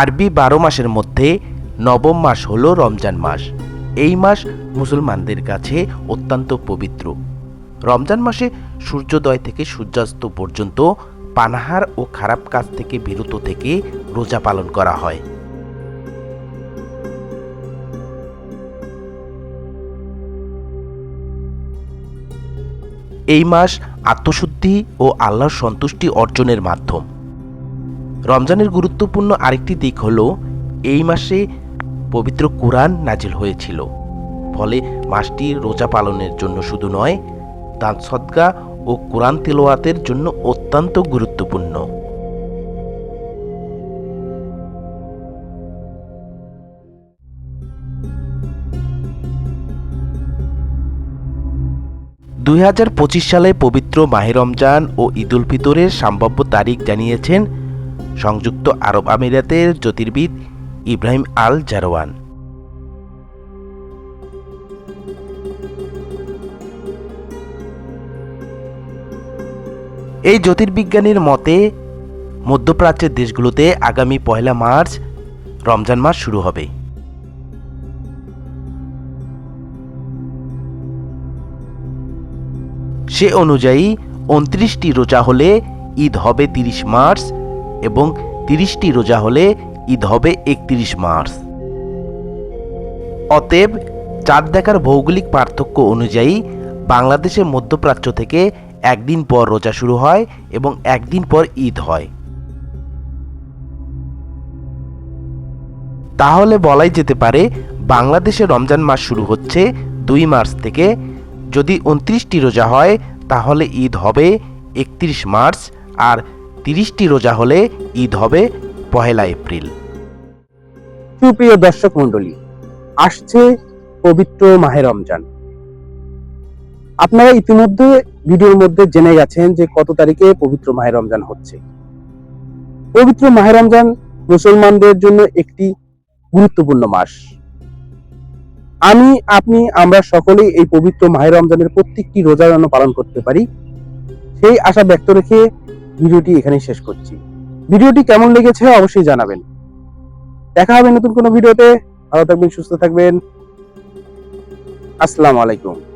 আরবি বারো মাসের মধ্যে নবম মাস হলো রমজান মাস। এই মাস মুসলমানদের কাছে অত্যন্ত পবিত্র। রমজান মাসে সূর্যোদয় থেকে সূর্যাস্ত পর্যন্ত পানাহার ও খারাপ কাজ থেকে বিরত থেকে রোজা পালন করা হয়। এই মাস আত্মশুদ্ধি ও আল্লাহর সন্তুষ্টি অর্জনের মাধ্যম। রমজানের গুরুত্বপূর্ণ আরেকটি দিক হল, এই মাসে পবিত্র কোরআন নাজিল হয়েছিল। ফলে মাসটি রোজা পালনের জন্য শুধু নয়, দান সদ্গা ও কোরআন তেলোয়াতের জন্য অত্যন্ত গুরুত্বপূর্ণ। দুই হাজার পঁচিশ সালে পবিত্র মাহে রমজান ও ঈদুল ফিতরের সম্ভাব্য তারিখ জানিয়েছেন সংযুক্ত আরব আমিরাতের জ্যোতির্বিদ ইব্রাহিম আল জারওয়ান। এই জ্যোতির্বিজ্ঞানীর মতে, মধ্যপ্রাচ্যের দেশগুলোতে আগামী পয়লা মার্চ রমজান মাস শুরু হবে। সে অনুযায়ী, উনত্রিশটি রোজা হলে ঈদ হবে তিরিশ মার্চ এবং তিরিশটি রোজা হলে ঈদ হবে একত্রিশ মার্চ। অতএব চাঁদ দেখার ভৌগোলিক পার্থক্য অনুযায়ী বাংলাদেশে মধ্যপ্রাচ্য থেকে একদিন পর রোজা শুরু হয় এবং একদিন পর ঈদ হয়। তাহলে বলাই যেতে পারে বাংলাদেশে রমজান মাস শুরু হচ্ছে দুই মার্চ থেকে। যদি উনত্রিশটি রোজা হয়, তাহলে ঈদ হবে একত্রিশ মার্চ আর তিরিশটি রোজা হলে ঈদ হবে পহেলা এপ্রিল। সুপ্রিয় দর্শক মন্ডলী আসছে পবিত্র মাহে রমজান। আপনারা ইতিমধ্যে ভিডিওর মধ্যে জেনে গেছেন যে কত তারিখে পবিত্র মাহে রমজান হচ্ছে। পবিত্র মাহে রমজান মুসলমানদের জন্য একটি গুরুত্বপূর্ণ মাস। আমি, আপনি, আমরা সকলেই এই পবিত্র মাহে রমজানের প্রত্যেকটি রোজা যেন পালন করতে পারি। সেই আশা ব্যক্ত রেখে ভিডিওটি এখানেই শেষ করছি। ভিডিওটি কেমন লেগেছে অবশ্যই জানাবেন। দেখা হবে নতুন কোনো ভিডিওতে। ভালো থাকবেন, সুস্থ থাকবেন। আসসালামু আলাইকুম।